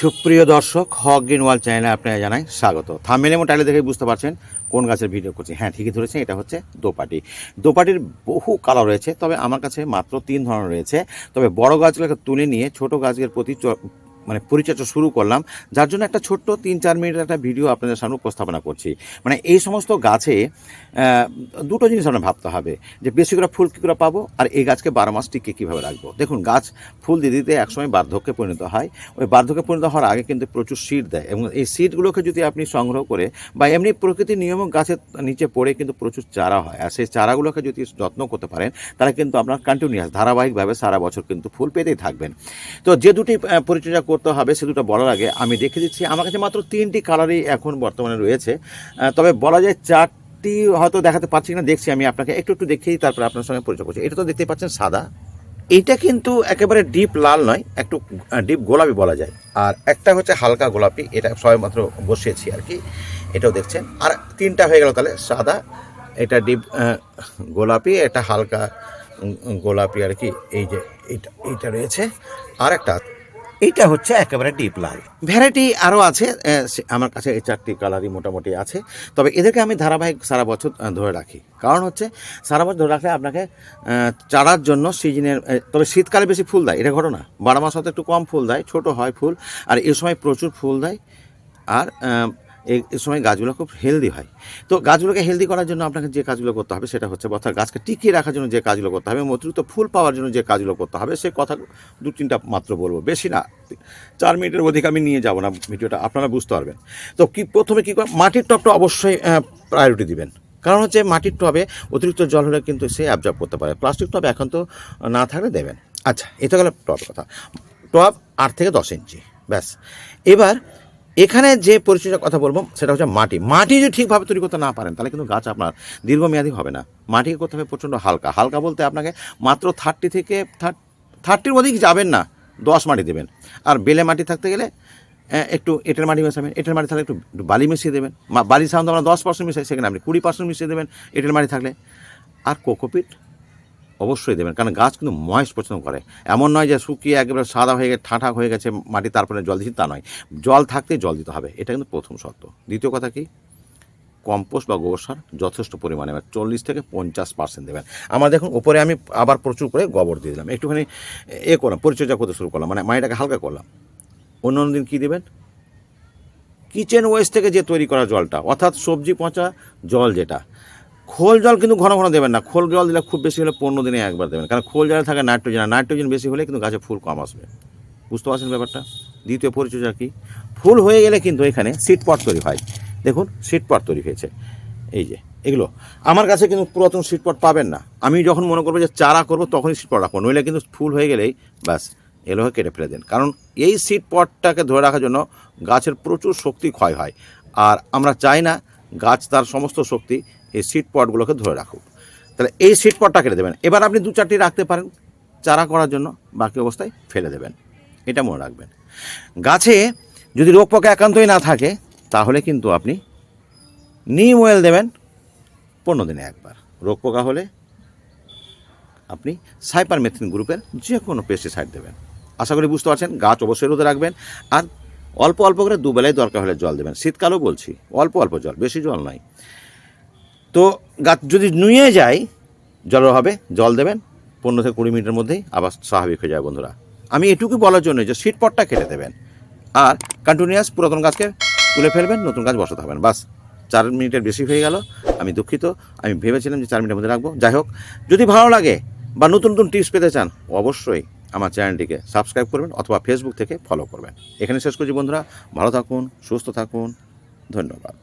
সুপ্রিয় দর্শক, হক গ্রিন ওয়াল চ্যানেলে আপনারা জানাই স্বাগত। থামেলে এবং টাইলে দেখে বুঝতে পারছেন কোন গাছের ভিডিও করছি। হ্যাঁ ঠিকই ধরেছেন, এটা হচ্ছে দোপাটি। দোপাটির বহু কালার রয়েছে, তবে আমার কাছে মাত্র তিন ধরনের রয়েছে। তবে বড় গাছগুলোকে তুলে নিয়ে ছোট গাছের প্রতি মানে পরিচর্যা শুরু করলাম, যার জন্য একটা ছোট্ট তিন চার মিনিটের একটা ভিডিও আপনাদের সামনে উপস্থাপনা করছি। মানে এই সমস্ত গাছে দুটো জিনিস আমরা ভাবতে হবে, যে বেশি করে ফুল কী করে পাবো আর এই গাছকে বারো মাস টিকে কীভাবে রাখব। দেখুন, গাছ ফুল দিতে দিতে একসময় বার্ধক্যে পরিণত হয়। ওই বার্ধক্যে পরিণত হওয়ার আগে কিন্তু প্রচুর সিড দেয় এবং এই সিডগুলোকে যদি আপনি সংগ্রহ করে বা এমনি প্রকৃতির নিয়ম গাছের নিচে পড়ে কিন্তু প্রচুর চারা হয় আর সেই চারাগুলোকে যদি যত্ন করতে পারেন তাহলে কিন্তু আপনার কন্টিনিউয়াস ধারাবাহিকভাবে সারা বছর কিন্তু ফুল পেতেই থাকবেন। তো যে দুটি পরিচর্যা করতে হবে, সে দুটো বলার আগে আমি দেখে দিচ্ছি। আমার কাছে মাত্র তিনটি কালারই এখন বর্তমানে রয়েছে। তবে বলা যায় চারটি হয়তো দেখাতে পারছি না দেখছি আমি আপনাকে একটু একটু দেখেই তারপর আপনার সঙ্গে পরিচয় করছি। এটা তো দেখতে পাচ্ছেন সাদা। এটা কিন্তু একেবারে ডিপ লাল নয়, একটু ডিপ গোলাপি বলা যায়। আর একটা হচ্ছে হালকা গোলাপি, এটা সবাই মাত্র বসিয়েছি আর কি, এটাও দেখছেন। আর তিনটা হয়ে গেল তাহলে, সাদা, এটা ডিপ গোলাপি, এটা হালকা গোলাপি আর কি, এই যে, এইটা এইটা রয়েছে। আর একটা এইটা হচ্ছে একেবারে ডিপ লাল ভ্যারাইটি আরও আছে আমার কাছে এই চারটি কালারই মোটামুটি আছে। তবে এদেরকে আমি ধারাবাহিক সারা বছর ধরে রাখি। কারণ হচ্ছে, সারা বছর ধরে রাখলে আপনাকে চারার জন্য সিজনের তবে শীতকালে বেশি ফুল দেয়, এটা ঘটনা। বারো মাস হতে একটু কম ফুল দেয়, ছোট হয় ফুল, আর এই সময় প্রচুর ফুল দেয়। আর এই সময় গাছগুলো খুব হেলদি হয়। তো গাছগুলোকে হেলদি করার জন্য আপনাকে যে কাজগুলো করতে হবে সেটা হচ্ছে অর্থাৎ গাছকে টিকিয়ে রাখার জন্য যে কাজগুলো করতে হবে, অতিরিক্ত ফুল পাওয়ার জন্য যে কাজগুলো করতে হবে, সে কথা দু তিনটা মাত্র বলব। বেশি না, চার মিনিটের অধিক আমি নিয়ে যাব না ভিডিওটা, আপনারা বুঝতে পারবেন। তো কি প্রথমে কী মাটির টপটা অবশ্যই প্রায়োরিটি দিবেন। কারণ হচ্ছে মাটির টবে অতিরিক্ত জল হলে কিন্তু সে অ্যাবজর্ব করতে পারে। প্লাস্টিক টব এখন তো না থাকলে দেবেন। আচ্ছা এটা গেল টবের কথা। টব আট থেকে দশ ইঞ্চি, ব্যাস। এবার এখানে যে পরিচর্যার কথা বলব, সেটা হচ্ছে মাটি। মাটি যদি ঠিকভাবে তৈরি করতে না পারেন, তাহলে কিন্তু গাছ আপনার দীর্ঘমেয়াদী হবে না। মাটিকে করতে হবে প্রচণ্ড হালকা। হালকা বলতে আপনাকে মাত্র থার্টি থেকে থার্টির অধিক যাবেন না, দশ মাটি দেবেন। আর বেলে মাটি থাকতে গেলে একটু এঁটেল মাটি মেশাবেন। এঁটেল মাটি থাকলে একটু বালি মিশিয়ে দেবেন। বালি সাধারণত আমরা দশ পার্সেন্ট মিশাই, সেখানে আপনি কুড়ি পার্সেন্ট মিশিয়ে দেবেন এঁটেল মাটি থাকলে। আর কোকোপিট অবশ্যই দেবেন, কারণ গাছ কিন্তু ময়েস পছন্দ করে। এমন নয় যে শুকিয়ে একেবারে সাদা হয়ে গেছে ঠাঁঠা হয়ে গেছে, মাটি তারপরে জল দিচ্ছি তা নয়। জল থাকতে জল দিতে হবে, এটা কিন্তু প্রথম শর্ত। দ্বিতীয় কথা কি? কম্পোস্ট বা গোবর সার যথেষ্ট পরিমাণে, এবার চল্লিশ থেকে পঞ্চাশ পার্সেন্ট দেবেন। আমার দেখুন, উপরে আমি আবার প্রচুর করে গোবর দিয়ে দিলাম। একটুখানি এ করলাম, পরিচর্যা করতে শুরু করলাম মানে মাটিটাকে হালকা করলাম। অন্য অন্য দিন কী দেবেন? কিচেন ওয়েস্ট থেকে যে তৈরি করা জলটা, অর্থাৎ সবজি পচা জল যেটা খোল জল কিন্তু ঘন ঘন দেবেন না। খোল জল দিলে খুব বেশি হলে পনেরো দিনে একবার দেবেন। কারণ খোল জলে থাকে নাইট্রোজেন, আর নাইট্রোজেন বেশি হলে কিন্তু গাছে ফুল কম আসবে। বুঝতে পারছেন ব্যাপারটা? দ্বিতীয় পরিচর্যা কি? ফুল হয়ে গেলে কিন্তু এখানে সিট পট তৈরি হয়। দেখুন সিট পট তৈরি হয়েছে। এই যে, এগুলো। আমার কাছে কিন্তু পুরাতন সিট পট পাবেন না। আমি যখন মনে করব যে চারা করব, তখনই সিট পট রাখব। নইলে কিন্তু ফুল হয়ে গেলেই ব্যাস এলোহে কেটে ফেলে দেন। কারণ এই সিট পটটাকে ধরে রাখার জন্য গাছের প্রচুর শক্তি ক্ষয় হয়। আর আমরা চাই না গাছ তার সমস্ত শক্তি এই সিট পটগুলোকে ধরে রাখুক। তাহলে এই সিট পটটা কেটে দেবেন। এবার আপনি দু চারটি রাখতে পারেন চারা করার জন্য, বাকি অবস্থায় ফেলে দেবেন। এটা মনে রাখবেন। গাছে যদি রোগ পোকা একান্তই না থাকে, তাহলে কিন্তু আপনি নিম অয়েল দেবেন পনেরো দিনে একবার। রোগ পোকা হলে আপনি সাইপারমেথিন গ্রুপের যে কোনো পেস্টিসাইড দেবেন। আশা করি বুঝতে পারছেন, গাছ অবশ্যই রোদে রাখবেন। আর অল্প অল্প করে দুবেলায় দরকার হলে জল দেবেন। শীতকালেও বলছি, অল্প অল্প জল, বেশি জল নয়। তো গাছ যদি নুয়ে যায় জলের হবে, জল দেবেন, পনেরো থেকে কুড়ি মিনিটের মধ্যেই আবার স্বাভাবিক হয়ে যায় বন্ধুরা। আমি এটুকু বলার জন্য যে সিট পটটা কেটে দেবেন আর কন্টিনিউয়াস পুরাতন গাছকে তুলে ফেলবেন, নতুন গাছ বসাতে হবেন বাস, চার মিনিটের বেশি হয়ে গেল, আমি দুঃখিত। আমি ভেবেছিলাম যে চার মিনিটের মধ্যে রাখব। যাই হোক, যদি ভালো লাগে বা নতুন নতুন টিপস পেতে চান, অবশ্যই আমার চ্যানেলটিকে সাবস্ক্রাইব করবেন অথবা ফেসবুক থেকে ফলো করবেন। এখানে শেষ করছি বন্ধুরা। ভালো থাকুন, সুস্থ থাকুন। ধন্যবাদ।